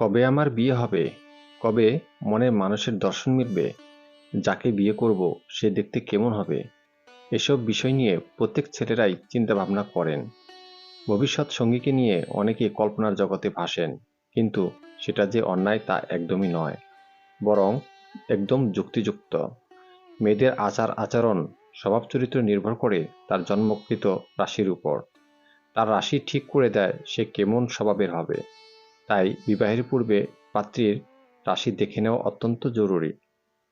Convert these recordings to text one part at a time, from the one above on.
কবে আমার বিয়ে হবে? কবে মনের মানুষের দর্শন মিলবে যাকে বিয়ে করব, সে দেখতে কেমন হবে? এসব বিষয় নিয়ে প্রত্যেক ছেলেরাই চিন্তা ভাবনা করেন। ভবিষ্যৎ সঙ্গীকে নিয়ে অনেকে কল্পনার জগতে ভাসেন, কিন্তু সেটা যে অন্যায় তা একদমই নয়, বরং একদম যুক্তিযুক্ত। মেয়েদের আচার আচরণ, স্বভাব চরিত্র নির্ভর করে তার জন্মকৃত রাশির উপর। তার রাশি ঠিক করে দেয় সে কেমন স্বভাবের হবে। তাই বিবাহের পূর্বে পাত্রীর রাশি দেখে নেওয়া অত্যন্ত জরুরি।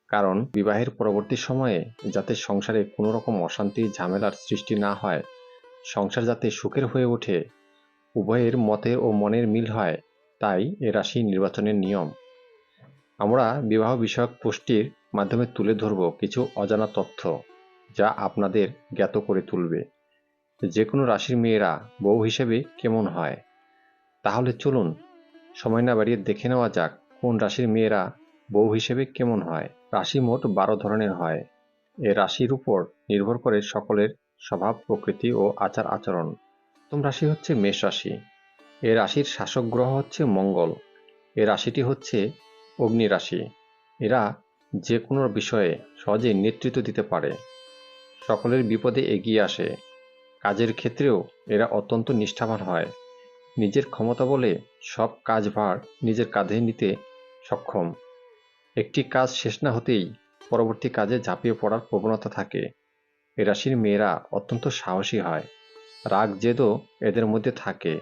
কারণ বিবাহের পরবর্তী সময়ে যাতে সংসারে কোনো রকম অশান্তি, ঝামেলার সৃষ্টি না হয়, সংসার যাতে সুখের হয়ে ওঠে, উভয়ের মতে ও মনের মিল হয়, তাই এ রাশি নির্বাচনের নিয়ম। আমরা বিবাহ বিষয়ক পোস্টটির মাধ্যমে তুলে ধরব কিছু অজানা তথ্য যা আপনাদের জ্ঞাত করে তুলবে। যে কোনো রাশির মেয়েরা বউ হিসেবে কেমন হয়? তাহলে চলুন সময় না বাড়িয়ে দেখে নেওয়া যাক কোন রাশির মেয়েরা বউ হিসেবে কেমন হয়। রাশি মোট বারো ধরনের হয়। এ রাশির উপর নির্ভর করে সকলের স্বভাব, প্রকৃতি ও আচার আচরণ। প্রথম রাশি হচ্ছে মেষ রাশি। এ রাশির শাসক গ্রহ হচ্ছে মঙ্গল। এ রাশিটি হচ্ছে অগ্নি রাশি। এরা যে কোনো বিষয়ে সহজে নেতৃত্ব দিতে পারে। সকলের বিপদে এগিয়ে আসে। কাজের ক্ষেত্রেও এরা অত্যন্ত নিষ্ঠাবান হয়। নিজের ক্ষমতা বলে সব কাজভার নিজের কাঁধে নিতে সক্ষম। একটি কাজ শেষ না হতেই পরবর্তী কাজে ঝাঁপিয়ে পড়ার প্রবণতা থাকে। এ রাশির মেয়েরা অত্যন্ত সাহসী হয়। রাগ জেদও এদের মধ্যে থাকে।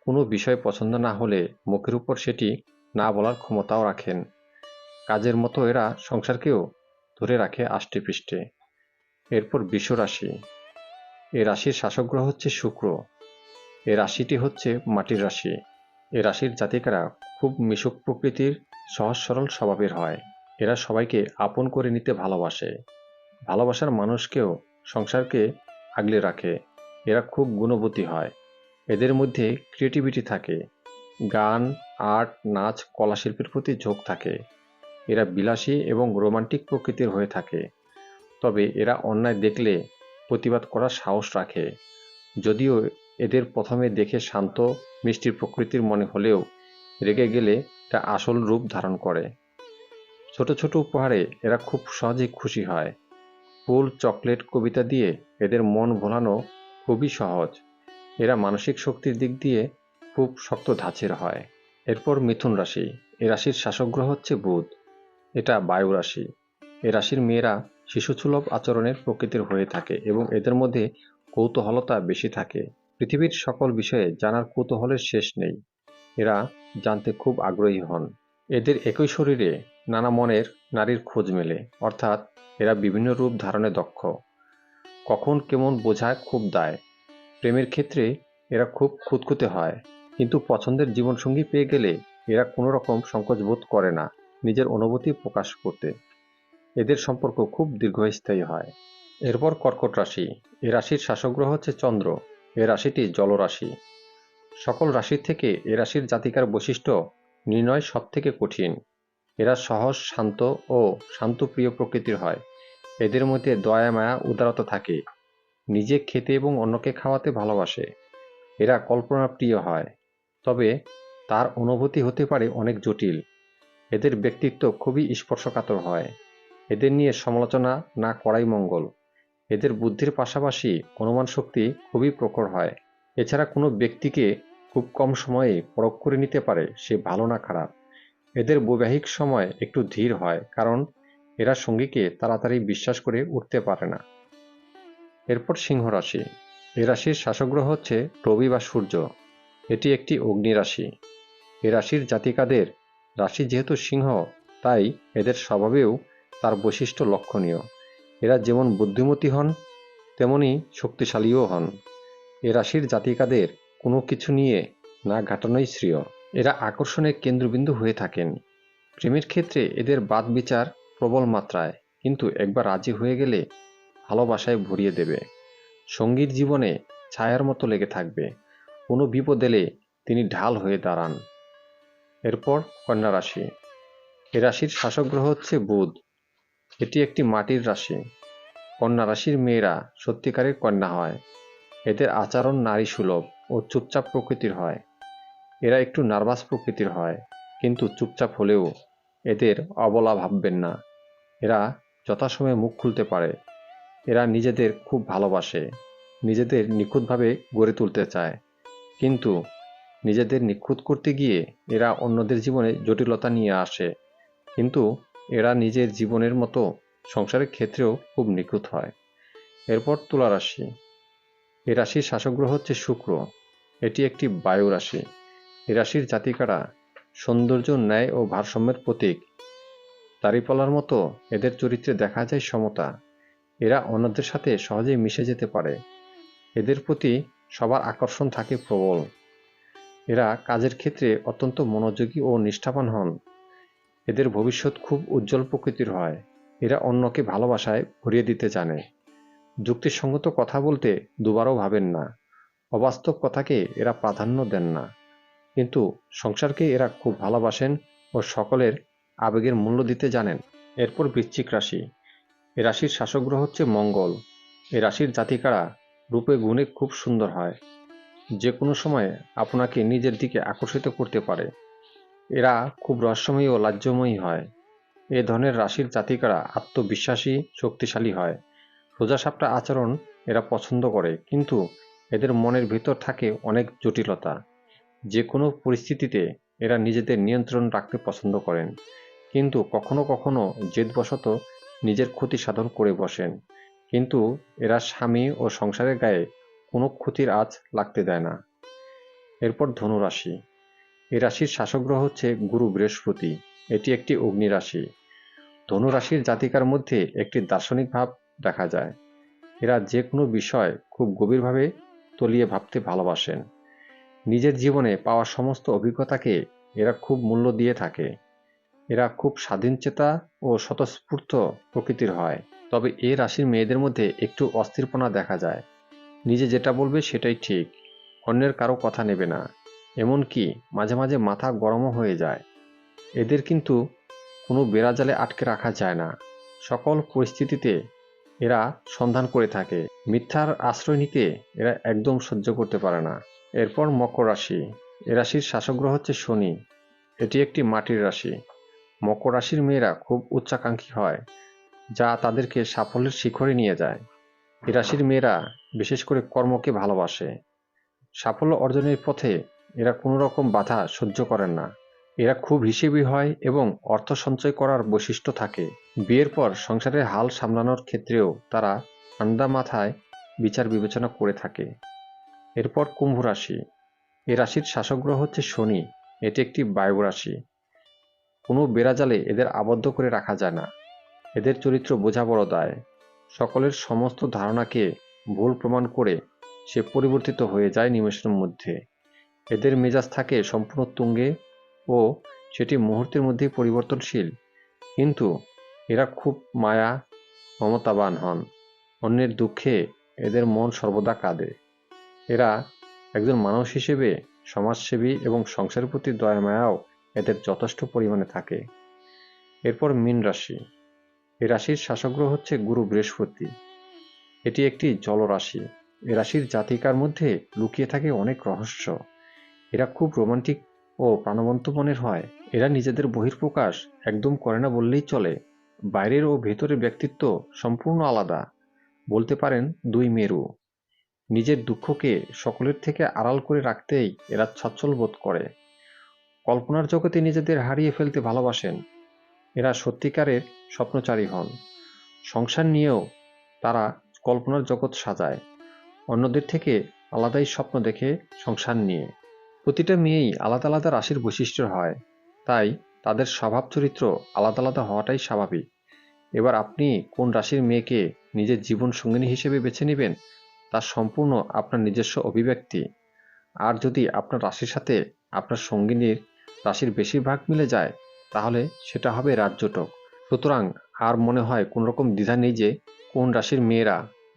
কোনো বিষয় পছন্দ না হলে মুখের উপর সেটি না বলার ক্ষমতাও রাখেন। কাজের মতো এরা সংসারকেও ধরে রাখে আষ্টে পৃষ্ঠে এরপর বিশ্ব রাশি এ রাশির শাসক গ্রহ হচ্ছে শুক্র। এ রাশিটি হচ্ছে মাটির রাশি। এ রাশির জাতিকারা খুব মিশুক প্রকৃতির সহজ সরল স্বভাবের হয়। এরা সবাইকে আপন করে নিতে ভালোবাসে। ভালোবাসার মানুষকেও সংসারকে আগলে রাখে। এরা খুব গুণবতী হয়। এদের মধ্যে ক্রিয়েটিভিটি থাকে। গান, আর্ট, নাচ কলা শিল্পের প্রতি ঝোঁক থাকে। এরা বিলাসী এবং রোমান্টিক প্রকৃতির হয়ে থাকে। তবে এরা অন্যায় দেখলে প্রতিবাদ করার সাহস রাখে। যদিও এদের প্রথমে দেখে শান্ত মিষ্টির প্রকৃতির মনে হলেও রেগে গেলে তা আসল রূপ ধারণ করে। ছোট ছোট উপহারে এরা খুব সহজেই খুশি হয়। ফুল, চকলেট, কবিতা দিয়ে এদের মন ভোলানো খুবই সহজ। এরা মানসিক শক্তির দিক দিয়ে খুব শক্ত ধাঁচের হয়। এরপর মিথুন রাশি। এ রাশির শাসক গ্রহ হচ্ছে বুধ। এটা বায়ু রাশি। এ রাশির মেয়েরা শিশুসুলভ আচরণের প্রকৃতির হয়ে থাকে এবং এদের মধ্যে কৌতূহলতা বেশি থাকে। পৃথিবীর সকল বিষয়ে জানার কৌতূহলের শেষ নেই। এরা জানতে খুব আগ্রহী হন। এদের একই শরীরে নানা মনের নারীর খোঁজ মেলে, অর্থাৎ এরা বিভিন্ন রূপ ধারণে দক্ষ। কখন কেমন বোঝায় খুব দায়। প্রেমের ক্ষেত্রে এরা খুব খুঁতখুঁতে হয়, কিন্তু পছন্দের জীবনসঙ্গী পেয়ে গেলে এরা কোনো রকম সংকোচ বোধ করে না, নিজের অনুভূতি প্রকাশ করতে। এদের সম্পর্ক খুব দীর্ঘস্থায়ী হয়। এরপর কর্কট রাশি। এ রাশির শাসক গ্রহ হচ্ছে চন্দ্র। এ রাশিটি জলরাশি। সকল রাশির থেকে এ রাশির জাতিকার বৈশিষ্ট্য নির্ণয় সব থেকে কঠিন। এরা সহজ, শান্ত ও শান্তপ্রিয় প্রকৃতির হয়। এদের মধ্যে দয়া, মায়া, উদারতা থাকে। নিজে খেতে এবং অন্যকে খাওয়াতে ভালোবাসে। এরা কল্পনা প্রিয় হয়। তবে তার অনুভূতি হতে পারে অনেক জটিল। এদের ব্যক্তিত্ব খুবই স্পর্শকাতর হয়। এদের নিয়ে সমালোচনা না করাই মঙ্গল। এদের বুদ্ধির পাশাপাশি অনুমান শক্তি খুবই প্রখর হয়। এছাড়া কোনো ব্যক্তিকে খুব কম সময়ে পরখ করে নিতে পারে, সে ভালো না খারাপ। এদের বৈবাহিক সময় একটু ধীর হয়, কারণ এরা সঙ্গীকে তাড়াতাড়ি বিশ্বাস করে উঠতে পারে না। এরপর সিংহ রাশি। এ রাশির শাসক গ্রহ হচ্ছে রবি বা সূর্য। এটি একটি অগ্নি রাশি। এ রাশির জাতিকাদের রাশি যেহেতু সিংহ, তাই এদের স্বভাবেও তার বৈশিষ্ট্য লক্ষণীয়। এরা যেমন বুদ্ধিমতী হন, তেমনি শক্তিশালীও হন। এ রাশির জাতিকাদের কোনো কিছু নিয়ে না ঘাটানোই শ্রেয়। এরা আকর্ষণের কেন্দ্রবিন্দু হয়ে থাকেন। প্রেমের ক্ষেত্রে এদের বাদ বিচার প্রবল মাত্রায়, কিন্তু একবার রাজি হয়ে গেলে ভালোবাসায় ভরিয়ে দেবে। সঙ্গীর জীবনে ছায়ার মতো লেগে থাকবে। কোনো বিপদ এলে তিনি ঢাল হয়ে দাঁড়ান। এরপর কন্যা রাশি। এ রাশির শাসক গ্রহ হচ্ছে বুধ। এটি একটি মাটির রাশি। কন্যা রাশির মেয়েরা সত্যিকারের কন্যা হয়। এদের আচরণ নারী সুলভ ও চুপচাপ প্রকৃতির হয়। এরা একটু নার্ভাস প্রকৃতির হয়, কিন্তু চুপচাপ হলেও এদের অবলা ভাববেন না। এরা যথাসময়ে মুখ খুলতে পারে। এরা নিজেদের খুব ভালোবাসে, নিজেদের নিখুঁতভাবে গড়ে তুলতে চায়। কিন্তু নিজেদের নিখুঁত করতে গিয়ে এরা অন্যদের জীবনে জটিলতা নিয়ে আসে। কিন্তু এরা নিজের জীবনের মতো সংসারের ক্ষেত্রেও খুব নিখুঁত হয়। এরপর তুলা রাশি। এ রাশির শাসক গ্রহ হচ্ছে শুক্র। এটি একটি বায়ু রাশি। এ রাশির জাতিকারা সৌন্দর্য, ন্যায় ও ভারসাম্যের প্রতীক। দাড়িপালার মতো এদের চরিত্রে দেখা যায় সমতা। এরা অন্যদের সাথে সহজেই মিশে যেতে পারে। এদের প্রতি সবার আকর্ষণ থাকে প্রবল। এরা কাজের ক্ষেত্রে অত্যন্ত মনোযোগী ও নিষ্ঠাবান হন। এদের ভবিষ্যৎ খুব উজ্জ্বল প্রকৃতির হয়। এরা অন্যকে ভালোবাসায় ভরিয়ে দিতে জানে। যুক্তিসঙ্গত কথা বলতে দুবারও ভাবেন না। অবাস্তব কথাকে এরা প্রাধান্য দেন না। কিন্তু সংসারকে এরা খুব ভালোবাসেন ও সকলের আবেগের মূল্য দিতে জানেন। এরপর বৃশ্চিক রাশি। এ রাশির শাসক গ্রহ হচ্ছে মঙ্গল। এ রাশির জাতিকারা রূপে গুণে খুব সুন্দর হয়। যে কোনো সময় আপনাকে নিজের দিকে আকর্ষিত করতে পারে। এরা খুব রহস্যময়ী ও লাজ্যময়ী হয়। এ ধরনের রাশির জাতিকারা আত্মবিশ্বাসী, শক্তিশালী হয়। সোজাসাপটা আচরণ এরা পছন্দ করে, কিন্তু এদের মনের ভিতর থাকে অনেক জটিলতা। যে কোনো পরিস্থিতিতে এরা নিজেদের নিয়ন্ত্রণ রাখতে পছন্দ করেন, কিন্তু কখনো কখনো জেদবশত নিজের ক্ষতি সাধন করে বসেন। কিন্তু এরা স্বামী ও সংসারের গায়ে কোনো ক্ষতির আঁচ লাগতে দেয় না। এরপর ধনু রাশি এই রাশির শাসক গ্রহ হচ্ছে গুরু বৃহস্পতি। এটি একটি অগ্নি রাশি। ধনু রাশির জাতিকার মধ্যে একটি দার্শনিক ভাব দেখা যায়। এরা যে কোনো বিষয় খুব গভীরভাবে তলিয়ে ভাবতে ভালোবাসেন। নিজের জীবনে পাওয়া সমস্ত অভিজ্ঞতাকে এরা খুব মূল্য দিয়ে থাকে। এরা খুব স্বাধীনচেতা ও স্বতঃস্ফূর্ত প্রকৃতির হয়। তবে এ রাশির মেয়েদের মধ্যে একটু অস্থিরপনা দেখা যায়। নিজে যেটা বলবে সেটাই ঠিক। অন্যের কারও কথা নেবে না। এমনকি মাঝে মাঝে মাথা গরমও হয়ে যায়। এদের কিন্তু কোনো বেড়াজালে আটকে রাখা যায় না। সকল পরিস্থিতিতে এরা সন্ধান করে থাকে। মিথ্যার আশ্রয় নিতে এরা একদম সহ্য করতে পারে না। এরপর মকর রাশি। এ রাশির শাসক গ্রহ হচ্ছে শনি। এটি একটি মাটির রাশি। মকর রাশির মেয়েরা খুব উচ্চাকাঙ্ক্ষী হয়, যা তাদেরকে সাফল্যের শিখরে নিয়ে যায়। এ রাশির মেয়েরা বিশেষ করে কর্মকে ভালোবাসে। সাফল্য অর্জনের পথে এরা কোনো রকম বাধা সহ্য করেন না। এরা খুব হিসেবি হয় এবং অর্থ সঞ্চয় করার বৈশিষ্ট্য থাকে। বিয়ের পর সংসারের হাল সামলানোর ক্ষেত্রেও তারা ঠান্ডা মাথায় বিচার বিবেচনা করে থাকে। এরপর কুম্ভ রাশি। এ রাশির শাসক গ্রহ হচ্ছে শনি। এটি একটি বায়ু রাশি। কোনো বেড়াজালে এদের আবদ্ধ করে রাখা যায় না। এদের চরিত্র বোঝা বড় দায়। সকলের সমস্ত ধারণাকে ভুল প্রমাণ করে সে পরিবর্তিত হয়ে যায় নিমেষের মধ্যে। এদের মেজাজ থাকে সম্পূর্ণ তুঙ্গে ও সেটি মুহূর্তের মধ্যেই পরিবর্তনশীল। কিন্তু এরা খুব মায়া, মমতাবান হন। অন্যের দুঃখে এদের মন সর্বদা কাঁদে। এরা একজন মানুষ হিসেবে সমাজসেবী এবং সংসারের প্রতি দয়া মায়াও এদের যথেষ্ট পরিমাণে থাকে। এরপর মীন রাশি। এ রাশির শাসক গ্রহ হচ্ছে গুরু বৃহস্পতি। এটি একটি জলরাশি। এ রাশির জাতিকার মধ্যে লুকিয়ে থাকে অনেক রহস্য। এরা খুব রোমান্টিক ও প্রাণবন্ত মনের হয়। এরা নিজেদের বহির্প্রকাশ একদম করে না বললেই চলে। বাইরের ও ভেতরের ব্যক্তিত্ব সম্পূর্ণ আলাদা। বলতে পারেন দুই মেরু। নিজের দুঃখকে সকলের থেকে আড়াল করে রাখতেই এরা সচ্ছল বোধ করে। কল্পনার জগতে নিজেদের হারিয়ে ফেলতে ভালোবাসেন। এরা সত্যিকারের স্বপ্নচারী হন। সংসার নিয়েও তারা কল্পনার জগৎ সাজায়। অন্যদের থেকে আলাদাই স্বপ্ন দেখে সংসার নিয়ে। প্রতিটা মেয়েই আলাদা আলাদা রাশির বৈশিষ্ট্য হয়। তাই তাদের স্বভাব চরিত্র আলাদা আলাদা হওয়াটাই স্বাভাবিক। এবার আপনি কোন রাশির মেয়েকে নিজের জীবন সঙ্গিনী হিসেবে বেছে নেবেন, তা সম্পূর্ণ আপনার নিজস্ব অভিব্যক্তি। আর যদি আপনার রাশির সাথে আপনার সঙ্গিনীর রাশির বেশিরভাগ মিলে যায়, তাহলে সেটা হবে রাজ্যটক সুতরাং আর মনে হয় কোন রকম দ্বিধা নেই যে কোন রাশির মেয়েরা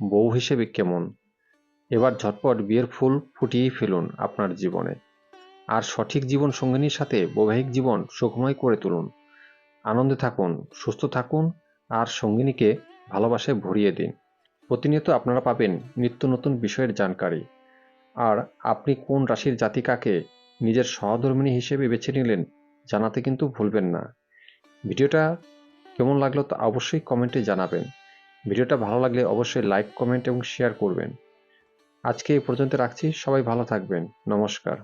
বউ হিসেবে কেমন। এবার ঝটপট বিয়ের ফুল ফুটিয়েই ফেলুন আপনার জীবনে। আর সঠিক জীবন সঙ্গিনীর সাথে বৈবাহিক জীবন সুখময় করে তুলুন। আনন্দে থাকুন, সুস্থ থাকুন আর সঙ্গিনীকে ভালোবাসায় ভরিয়ে দিন। প্রতিনিয়ত আপনারা পাবেন নিত্য নতুন বিষয়ের জানকারি। আর আপনি কোন রাশির জাতিকাকে নিজের সহধর্মিনী হিসেবে বেছে নিলেন জানাতে কিন্তু ভুলবেন না। ভিডিওটা কেমন লাগল তা অবশ্যই কমেন্টে জানাবেন। ভিডিওটা ভালো লাগলে অবশ্যই লাইক, কমেন্ট এবং শেয়ার করবেন। আজকে এই পর্যন্ত রাখছি। সবাই ভালো থাকবেন। নমস্কার।